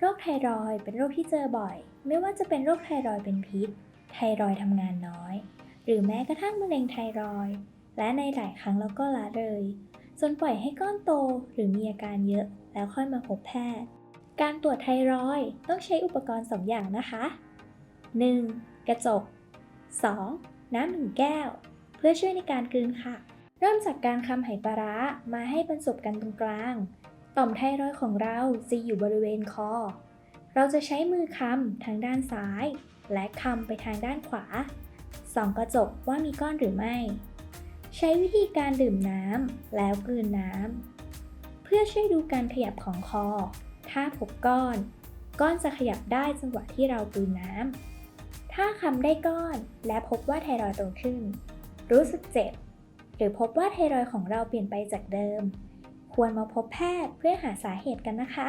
โรคไทรอยเป็นโรคที่เจอบ่อย ไม่ว่าจะเป็นโรคไทรอยเป็นพิษ ไทรอยทำงานน้อย หรือแม้กระทั่งมะเร็งไทรอย และในหลายครั้งแล้วก็ละเลย จนปล่อยให้ก้อนโตหรือมีอาการเยอะแล้วค่อยมาพบแพทย์ การตรวจไทรอยต้องใช้อุปกรณ์สองอย่างนะคะ 1. กระจก 2. น้ำหนึ่งแก้ว เพื่อช่วยในการกลืนค่ะ เริ่มจากการคำไหปลาร้ามาให้บรรจบกันตรงกลาง ต่อมไทรอยด์ของเราจะอยู่บริเวณคอ เราจะใช้มือคำทางด้านซ้าย และคำไปทางด้านขวา ส่องกระจกว่ามีก้อนหรือไม่ ใช้วิธีการดื่มน้ำแล้วกลืนน้ำ เพื่อช่วยดูการขยับของคอ ถ้าพบก้อน ก้อนจะขยับได้จนกว่าที่เรากลืนน้ำ ถ้าคำได้ก้อนและพบว่าไทรอยด์โตขึ้น รู้สึกเจ็บ หรือพบว่าไทรอยด์ของเราเปลี่ยนไปจากเดิม ควรมาพบแพทย์เพื่อหาสาเหตุกันนะคะ